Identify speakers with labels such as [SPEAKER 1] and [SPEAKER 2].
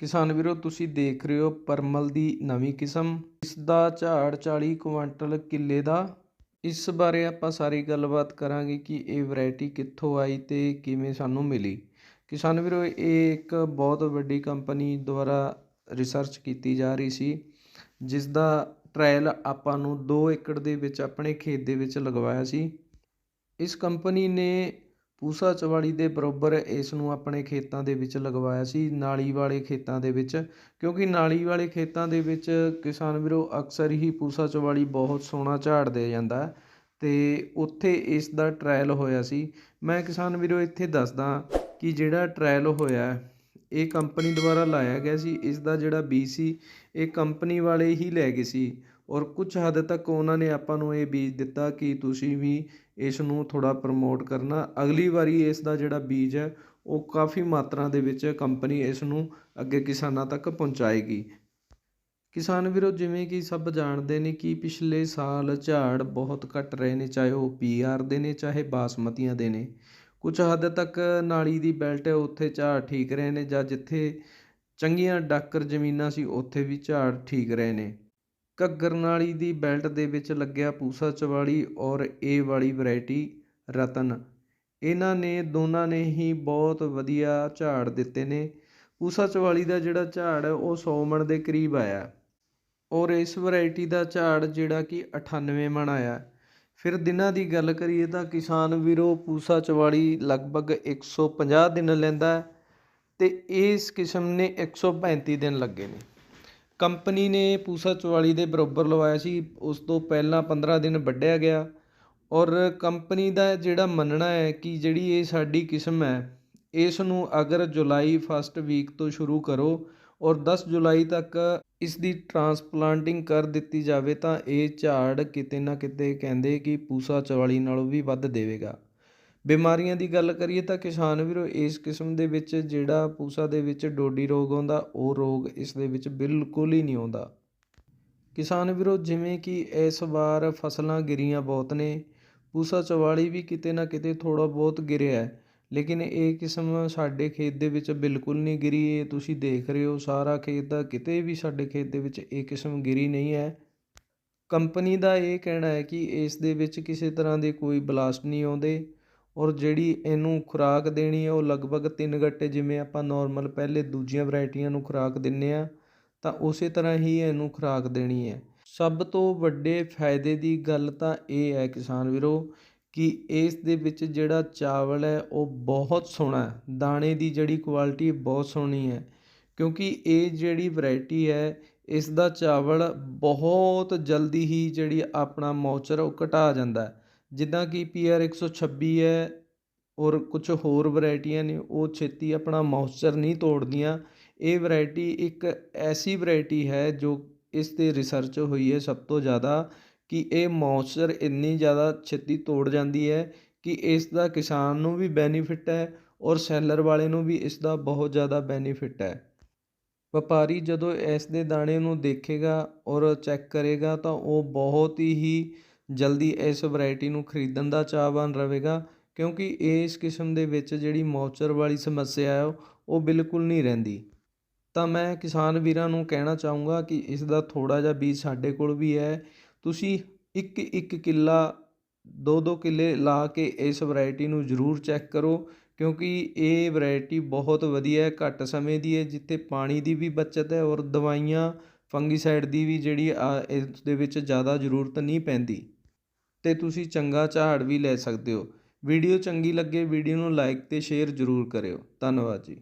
[SPEAKER 1] ਕਿਸਾਨ ਵੀਰੋ, ਤੁਸੀਂ ਦੇਖ ਰਹੇ ਹੋ ਪਰਮਲ ਦੀ ਨਵੀਂ ਕਿਸਮ। ਇਸ ਦਾ ਝਾੜ 40 ਕੁਇੰਟਲ ਕਿੱਲੇ ਦਾ। ਇਸ ਬਾਰੇ ਆਪਾਂ ਸਾਰੀ ਗੱਲਬਾਤ ਕਰਾਂਗੇ ਕਿ ਇਹ ਵੈਰਾਈਟੀ ਕਿੱਥੋਂ ਆਈ ਤੇ ਕਿਵੇਂ ਸਾਨੂੰ ਮਿਲੀ। ਕਿਸਾਨ ਵੀਰੋ, ਇਹ ਇੱਕ ਬਹੁਤ ਵੱਡੀ ਕੰਪਨੀ ਦੁਆਰਾ ਰਿਸਰਚ ਕੀਤੀ ਜਾ ਰਹੀ ਸੀ, ਜਿਸ ਦਾ ਟ੍ਰਾਇਲ ਆਪਾਂ ਨੂੰ 2 ਏਕੜ ਦੇ ਵਿੱਚ ਆਪਣੇ ਖੇਤ ਦੇ ਵਿੱਚ ਲਗਵਾਇਆ ਸੀ। ਇਸ ਕੰਪਨੀ ਨੇ ਪੂਸਾ ਚਵਾਲੀ ਦੇ ਬਰਾਬਰ ਇਸ ਨੂੰ ਆਪਣੇ ਖੇਤਾਂ ਦੇ ਵਿੱਚ ਲਗਵਾਇਆ ਸੀ, ਨਾਲੀ ਵਾਲੇ ਖੇਤਾਂ ਦੇ ਵਿੱਚ। ਕਿਉਂਕਿ ਨਾਲੀ ਵਾਲੇ ਖੇਤਾਂ ਦੇ ਵਿੱਚ ਕਿਸਾਨ ਵੀਰੋ ਅਕਸਰ ਹੀ ਪੂਸਾ ਚਵਾਲੀ ਬਹੁਤ ਸੋਹਣਾ ਝਾੜ ਦੇ ਜਾਂਦਾ ਅਤੇ ਉੱਥੇ ਇਸ ਦਾ ਟ੍ਰਾਇਲ ਹੋਇਆ ਸੀ। ਮੈਂ ਕਿਸਾਨ ਵੀਰੋ ਇੱਥੇ ਦੱਸਦਾ ਕਿ ਜਿਹੜਾ ਟ੍ਰਾਇਲ ਹੋਇਆ ਇਹ ਕੰਪਨੀ ਦੁਆਰਾ ਲਾਇਆ ਗਿਆ ਸੀ, ਇਸ ਦਾ ਜਿਹੜਾ ਬੀਜ ਸੀ, ਇਹ ਕੰਪਨੀ ਵਾਲੇ ਹੀ ਲੈ ਗਏ ਸੀ। ਔਰ ਕੁਝ ਹੱਦ ਤੱਕ ਉਹਨਾਂ ਨੇ ਆਪਾਂ ਨੂੰ ਇਹ ਬੀਜ ਦਿੱਤਾ ਕਿ ਤੁਸੀਂ ਵੀ ਇਸ ਨੂੰ ਥੋੜ੍ਹਾ ਪ੍ਰਮੋਟ ਕਰਨਾ। ਅਗਲੀ ਵਾਰੀ ਇਸ ਦਾ ਜਿਹੜਾ ਬੀਜ ਹੈ, ਉਹ ਕਾਫੀ ਮਾਤਰਾ ਦੇ ਵਿੱਚ ਕੰਪਨੀ ਇਸ ਨੂੰ ਅੱਗੇ ਕਿਸਾਨਾਂ ਤੱਕ ਪਹੁੰਚਾਏਗੀ। ਕਿਸਾਨ ਵੀਰੋ, ਜਿਵੇਂ ਕਿ ਸਭ ਜਾਣਦੇ ਨੇ ਕਿ ਪਿਛਲੇ ਸਾਲ ਝਾੜ ਬਹੁਤ ਘਟ ਰਹੇ ਨੇ, ਚਾਹੇ ਉਹ ਪੀਆਰ ਦੇ ਨੇ, ਚਾਹੇ ਬਾਸਮਤੀਆਂ ਦੇ ਨੇ। ਕੁਝ ਹੱਦ ਤੱਕ ਨਾਲੀ ਦੀ ਬੈਲਟ ਹੈ ਉੱਥੇ ਝਾੜ ਠੀਕ ਰਹੇ ਨੇ ਜਾਂ ਜਿੱਥੇ ਚੰਗੀਆਂ ਡਾਕਰ ਜ਼ਮੀਨਾਂ ਸੀ, ਉੱਥੇ ਵੀ ਝਾੜ ਠੀਕ ਰਹੇ ਨੇ। ਘੱਗਰ ਨਾਲੀ ਦੀ ਬੈਲਟ ਦੇ ਵਿੱਚ ਲੱਗਿਆ ਪੂਸਾ ਚਵਾਲੀ ਔਰ ਇਹ ਵਾਲੀ ਵਰਾਇਟੀ ਰਤਨ। ਇਹਨਾਂ ਨੇ, ਦੋਨਾਂ ਨੇ ਹੀ ਬਹੁਤ ਵਧੀਆ ਝਾੜ ਦਿੱਤੇ ਨੇ। ਪੂਸਾ ਚਵਾਲੀ ਦਾ ਜਿਹੜਾ ਝਾੜ ਹੈ, ਉਹ 100 ਮਣ ਦੇ ਕਰੀਬ ਆਇਆ। ਔਰ ਇਸ ਵੈਰਾਈਟੀ ਦਾ ਝਾੜ ਜਿਹੜਾ ਕਿ 98 ਮਣ ਆਇਆ। ਫਿਰ ਦਿਨਾਂ ਦੀ ਗੱਲ ਕਰੀਏ ਤਾਂ ਕਿਸਾਨ ਵੀਰੋ, ਪੂਸਾ ਚਵਾਲੀ ਲਗਭਗ 150 ਦਿਨ ਲੈਂਦਾ ਤੇ ਇਸ ਕਿਸਮ ਨੇ 135 ਦਿਨ ਲੱਗੇ ਨੇ। ਕੰਪਨੀ ਨੇ ਪੂਸਾ ਚਵਾਲੀ ਦੇ ਬਰਾਬਰ ਲਵਾਇਆ ਸੀ, ਉਸ ਤੋਂ ਪਹਿਲਾਂ 15 ਦਿਨ ਵੱਢਿਆ ਗਿਆ। ਔਰ ਕੰਪਨੀ ਦਾ ਜਿਹੜਾ ਮੰਨਣਾ ਹੈ ਕਿ ਜਿਹੜੀ ਇਹ ਸਾਡੀ ਕਿਸਮ ਹੈ, ਇਸ ਨੂੰ ਅਗਰ ਜੁਲਾਈ ਫਸਟ ਵੀਕ ਤੋਂ ਸ਼ੁਰੂ ਕਰੋ ਔਰ 10 ਜੁਲਾਈ ਤੱਕ ਇਸ ਦੀ ਟਰਾਂਸਪਲਾਂਟਿੰਗ ਕਰ ਦਿੱਤੀ ਜਾਵੇ ਤਾਂ ਇਹ ਝਾੜ ਕਿਤੇ ਨਾ ਕਿਤੇ ਕਹਿੰਦੇ ਕਿ ਪੂਸਾ ਚਵਾਲੀ ਨਾਲੋਂ ਵੀ ਵੱਧ ਦੇਵੇਗਾ। ਬਿਮਾਰੀਆਂ ਦੀ ਗੱਲ ਕਰੀਏ ਤਾਂ ਕਿਸਾਨ ਵੀਰੋ, ਇਸ ਕਿਸਮ ਦੇ ਵਿੱਚ ਜਿਹੜਾ ਪੂਸਾ ਦੇ ਵਿੱਚ ਡੋਡੀ ਰੋਗ ਆਉਂਦਾ, ਉਹ ਰੋਗ ਇਸ ਦੇ ਵਿੱਚ ਬਿਲਕੁਲ ਹੀ ਨਹੀਂ ਆਉਂਦਾ। ਕਿਸਾਨ ਵੀਰੋ, ਜਿਵੇਂ ਕਿ ਇਸ ਵਾਰ ਫਸਲਾਂ ਗਿਰੀਆਂ ਬਹੁਤ ਨੇ, ਪੂਸਾ ਚਵਾਲੀ ਵੀ ਕਿਤੇ ਨਾ ਕਿਤੇ ਥੋੜਾ ਬਹੁਤ ਗਿਰਿਆ ਹੈ, ਲੇਕਿਨ ਇਹ ਕਿਸਮ ਸਾਡੇ ਖੇਤ ਦੇ ਵਿੱਚ ਬਿਲਕੁਲ ਨਹੀਂ ਗਿਰੀ। ਇਹ ਤੁਸੀਂ ਦੇਖ ਰਹੇ ਹੋ, ਸਾਰਾ ਖੇਤ ਦਾ ਕਿਤੇ ਵੀ ਸਾਡੇ ਖੇਤ ਦੇ ਵਿੱਚ ਇਹ ਕਿਸਮ ਗਿਰੀ ਨਹੀਂ ਹੈ। ਕੰਪਨੀ ਦਾ ਇਹ ਕਹਿਣਾ ਹੈ ਕਿ ਇਸ ਦੇ ਵਿੱਚ ਕਿਸੇ ਤਰ੍ਹਾਂ ਦੇ ਕੋਈ ਬਲਾਸਟ ਨਹੀਂ ਆਉਂਦੇ। ਔਰ ਜਿਹੜੀ ਇਹਨੂੰ ਖੁਰਾਕ ਦੇਣੀ ਹੈ ਉਹ ਲਗਭਗ ਤਿੰਨ ਗੱਟੇ ਜਿਵੇਂ ਆਪਾਂ ਨੋਰਮਲ ਪਹਿਲੇ ਦੂਜੀਆਂ ਵਰਾਇਟੀਆਂ ਨੂੰ ਖੁਰਾਕ ਦਿੰਦੇ ਹਾਂ ਤਾਂ ਉਸੇ ਤਰ੍ਹਾਂ ਹੀ ਇਹਨੂੰ ਖੁਰਾਕ ਦੇਣੀ ਹੈ। ਸਭ ਤੋਂ ਵੱਡੇ ਫਾਇਦੇ ਦੀ ਗੱਲ ਤਾਂ ਇਹ ਹੈ ਕਿਸਾਨ ਵੀਰੋ, ਕਿ ਇਸ ਦੇ ਵਿੱਚ ਜਿਹੜਾ ਚਾਵਲ ਹੈ, ਉਹ ਬਹੁਤ ਸੋਹਣਾ ਦਾਣੇ ਦੀ ਜਿਹੜੀ ਕੁਆਲਿਟੀ ਬਹੁਤ ਸੋਹਣੀ ਹੈ, ਕਿਉਂਕਿ ਇਹ ਜਿਹੜੀ ਵੈਰਾਈਟੀ ਹੈ, ਇਸ ਦਾ ਚਾਵਲ ਬਹੁਤ ਜਲਦੀ ਹੀ ਜਿਹੜੀ ਆਪਣਾ ਮੌਚਰ ਉਹ ਘਟਾ ਜਾਂਦਾ ਜਿੱਦਾਂ ਕਿ ਪੀ ਆਰ ਇੱਕ ਸੌ ਛੱਬੀ ਹੈ ਔਰ ਕੁਛ ਹੋਰ ਵਰਾਇਟੀਆਂ ਨੇ, ਉਹ ਛੇਤੀ ਆਪਣਾ ਮੌਚਰ ਨਹੀਂ ਤੋੜਦੀਆਂ। ਇਹ ਵਰਾਇਟੀ ਇੱਕ ਐਸੀ ਵਰਾਇਟੀ ਹੈ ਜੋ ਇਸ ਤੇ ਰਿਸਰਚ ਹੋਈ ਹੈ ਸਭ ਤੋਂ ਜ਼ਿਆਦਾ ਕਿ ਇਹ ਮੌਇਸਚਰ ਇੰਨੀ ਜ਼ਿਆਦਾ ਛੇਤੀ ਤੋੜ ਜਾਂਦੀ ਹੈ ਕਿ ਇਸ ਦਾ ਕਿਸਾਨ ਨੂੰ ਵੀ ਬੈਨੀਫਿਟ ਹੈ ਔਰ ਸੈਲਰ ਵਾਲੇ ਨੂੰ ਵੀ ਇਸ ਦਾ ਬਹੁਤ ਜ਼ਿਆਦਾ ਬੈਨੀਫਿਟ ਹੈ। ਵਪਾਰੀ ਜਦੋਂ ਇਸ ਦੇ ਦਾਣੇ ਨੂੰ ਦੇਖੇਗਾ ਔਰ ਚੈੱਕ ਕਰੇਗਾ ਤਾਂ ਉਹ ਬਹੁਤ ਹੀ ਜਲਦੀ ਇਸ ਵੈਰਾਈਟੀ ਨੂੰ ਖਰੀਦਣ ਦਾ ਚਾਹਵਾਨ ਰਹੇਗਾ, ਕਿਉਂਕਿ ਇਸ ਕਿਸਮ ਦੇ ਵਿੱਚ ਜਿਹੜੀ ਮੌਚਰ ਵਾਲੀ ਸਮੱਸਿਆ ਹੈ, ਉਹ ਬਿਲਕੁਲ ਨਹੀਂ ਰਹਿੰਦੀ। ਤਾਂ ਮੈਂ ਕਿਸਾਨ ਵੀਰਾਂ ਨੂੰ ਕਹਿਣਾ ਚਾਹੂੰਗਾ ਕਿ ਇਸ ਦਾ ਥੋੜਾ ਜਿਹਾ ਬੀਜ ਸਾਡੇ ਕੋਲ ਵੀ ਹੈ। ਤੁਸੀਂ ਇੱਕ ਇੱਕ ਕਿੱਲਾ ਦੋ ਦੋ ਕਿੱਲੇ ਲਾ ਕੇ ਇਸ ਵੈਰਾਈਟੀ ਨੂੰ ਜ਼ਰੂਰ ਚੈੱਕ ਕਰੋ, ਕਿਉਂਕਿ ਇਹ ਵੈਰਾਈਟੀ ਬਹੁਤ ਵਧੀਆ ਹੈ, ਘੱਟ ਸਮੇਂ ਦੀ ਹੈ, ਜਿੱਥੇ ਪਾਣੀ ਦੀ ਵੀ ਬਚਤ ਹੈ ਔਰ ਦਵਾਈਆਂ, ਫੰਗੀਸਾਈਡ ਦੀ ਵੀ ਜਿਹੜੀ ਇਸ ਦੇ ਵਿੱਚ ਜ਼ਿਆਦਾ ਜ਼ਰੂਰਤ ਨਹੀਂ ਪੈਂਦੀ। ਤੇ ਤੁਸੀਂ ਚੰਗਾ ਝਾੜ ਵੀ ਲੈ ਸਕਦੇ ਹੋ। ਵੀਡੀਓ ਚੰਗੀ ਲੱਗੇ ਵੀਡੀਓ ਨੂੰ ਲਾਈਕ ਤੇ ਸ਼ੇਅਰ ਜ਼ਰੂਰ ਕਰਿਓ। ਧੰਨਵਾਦ ਜੀ।